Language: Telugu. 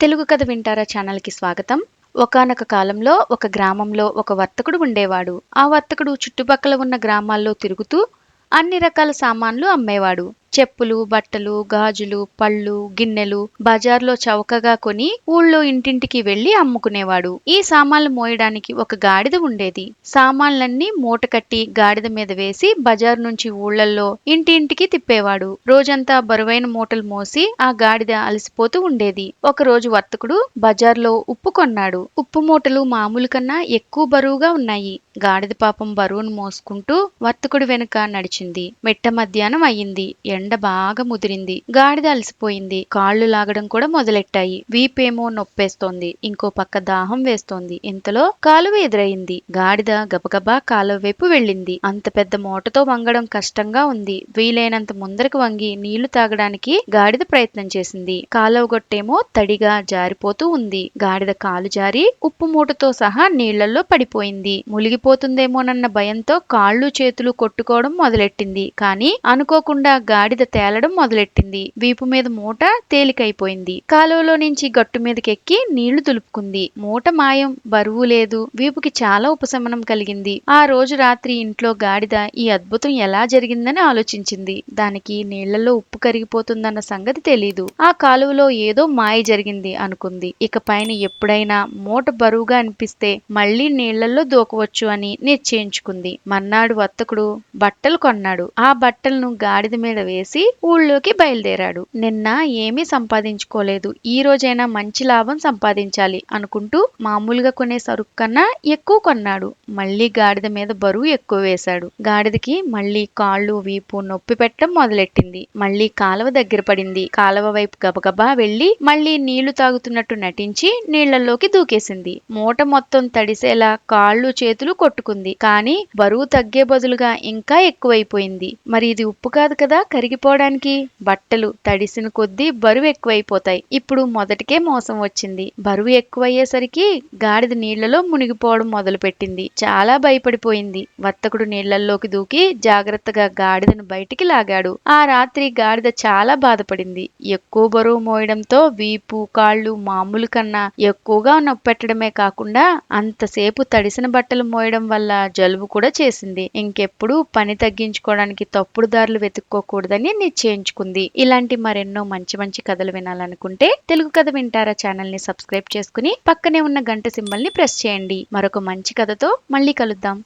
తెలుగు కథ వింటారా ఛానల్కి స్వాగతం. ఒకానొక కాలంలో ఒక గ్రామంలో ఒక వర్తకుడు ఉండేవాడు. ఆ వర్తకుడు చుట్టుపక్కల ఉన్న గ్రామాల్లో తిరుగుతూ అన్ని రకాల సామాన్లు అమ్మేవాడు. చెప్పులు బట్టలు గాజులు పళ్ళు గిన్నెలు బజార్లో చౌకగా కొని ఊళ్ళో ఇంటింటికి వెళ్ళి అమ్ముకునేవాడు. ఈ సామాన్లు మోయడానికి ఒక గాడిద ఉండేది. సామాన్లన్నీ మూట కట్టి గాడిద మీద వేసి బజార్ నుంచి ఊళ్ళల్లో ఇంటింటికి తిప్పేవాడు. రోజంతా బరువైన మూటలు మోసి ఆ గాడిద అలసిపోతూ ఉండేది. ఒక రోజు వర్తకుడు బజార్లో ఉప్పు కొన్నాడు. ఉప్పు మూటలు మామూలు కన్నా ఎక్కువ బరువుగా ఉన్నాయి. గాడిద పాపం బరువును మోసుకుంటూ వర్తకుడు వెనుక నడిచింది. మెట్ట మధ్యాహ్నం అయ్యింది. ఎండ బాగా ముదిరింది. గాడిద అలసిపోయింది. కాళ్ళు లాగడం కూడా మొదలెట్టాయి. వీపేమో నొప్పేస్తోంది. ఇంకో పక్క దాహం వేస్తోంది. ఇంతలో కాలువ ఎదురయింది గాడిద గబగబా కాలువ వైపు వెళ్ళింది. అంత పెద్ద మూటతో వంగడం కష్టంగా ఉంది. వీలైనంత ముందరకు వంగి నీళ్ళు తాగడానికి గాడిద ప్రయత్నం చేసింది. కాలువ గొట్టేమో తడిగా జారిపోతూ ఉంది. గాడిద కాలు జారి ఉప్పు మూటతో సహా నీళ్ళలో పడిపోయింది. ములిగిపోతుందేమోనన్న భయంతో కాళ్ళు చేతులు కొట్టుకోవడం మొదలెట్టింది. కానీ అనుకోకుండా గాడి గాడిద తేలడం మొదలెట్టింది. వీపు మీద మూట తేలికైపోయింది. కాలువలో నుంచి గట్టు మీదకెక్కి నీళ్ళు దులుపుకుంది. మూట మాయం బరువు లేదు. వీపుకి చాలా ఉపశమనం కలిగింది. ఆ రోజు రాత్రి ఇంట్లో గాడిద ఈ అద్భుతం ఎలా జరిగిందని ఆలోచించింది. దానికి నీళ్ళలో ఉప్పు కరిగిపోతుందన్న సంగతి తెలీదు. ఆ కాలువలో ఏదో మాయ జరిగింది అనుకుంది. ఇక పైన ఎప్పుడైనా మూట బరువుగా అనిపిస్తే మళ్ళీ నీళ్ళలో దూకవచ్చు అని నిశ్చయించుకుంది. మన్నాడు వర్తకుడు బట్టలు కొన్నాడు. ఆ బట్టలను గాడిద మీద వేసి ఊళ్ళోకి బయలుదేరాడు. నిన్న ఏమీ సంపాదించుకోలేదు. ఈ రోజైనా మంచి లాభం సంపాదించాలి అనుకుంటూ మామూలుగా కొనే సరుకు కన్నా ఎక్కువ కొన్నాడు. మళ్ళీ గాడిద మీద బరువు ఎక్కువ వేశాడు. గాడిదకి మళ్ళీ కాళ్ళు వీపు నొప్పి పెట్టడం మొదలెట్టింది. మళ్ళీ కాలువ దగ్గర పడింది. కాలువ వైపు గబగబా వెళ్ళి మళ్ళీ నీళ్ళు తాగుతున్నట్టు నటించి నీళ్ళలోకి దూకేసింది. మూట మొత్తం తడిసేలా కాళ్ళు చేతులు కొట్టుకుంది. కానీ బరువు తగ్గే బదులుగా ఇంకా ఎక్కువైపోయింది. మరి ఇది ఉప్పు కాదు కదా కరిగిపోవడానికి బట్టలు తడిసిన కొద్దీ బరువు ఎక్కువైపోతాయి. ఇప్పుడు మొదటికే మోసం వచ్చింది. బరువు ఎక్కువయ్యేసరికి గాడిద నీళ్ళలో మునిగిపోవడం మొదలుపెట్టింది. చాలా భయపడిపోయింది. వర్తకుడు నీళ్ళల్లోకి దూకి జాగ్రత్తగా గాడిదను బయటికి లాగాడు. ఆ రాత్రి గాడిద చాలా బాధపడింది. ఎక్కువ బరువు మోయడంతో వీపు కాళ్ళు మామూలు కన్నా ఎక్కువగా నొప్పెట్టడమే కాకుండా అంతసేపు తడిసిన బట్టలు మోయడం వల్ల జలుబు కూడా చేసింది. ఇంకెప్పుడు పని తగ్గించుకోవడానికి తప్పుడు దారులు వెతుక్కోకూడదని నిశ్చయించుకుంది. ఇలాంటి మరెన్నో మంచి మంచి కథలు వినాలనుకుంటే తెలుగు కథ వింటారా ఛానల్ని సబ్స్క్రైబ్ చేసుకుని పక్కనే ఉన్న గంట సింబల్ని ప్రెస్ చేయండి. మరొక మంచి కథతో మళ్ళీ కలుద్దాం.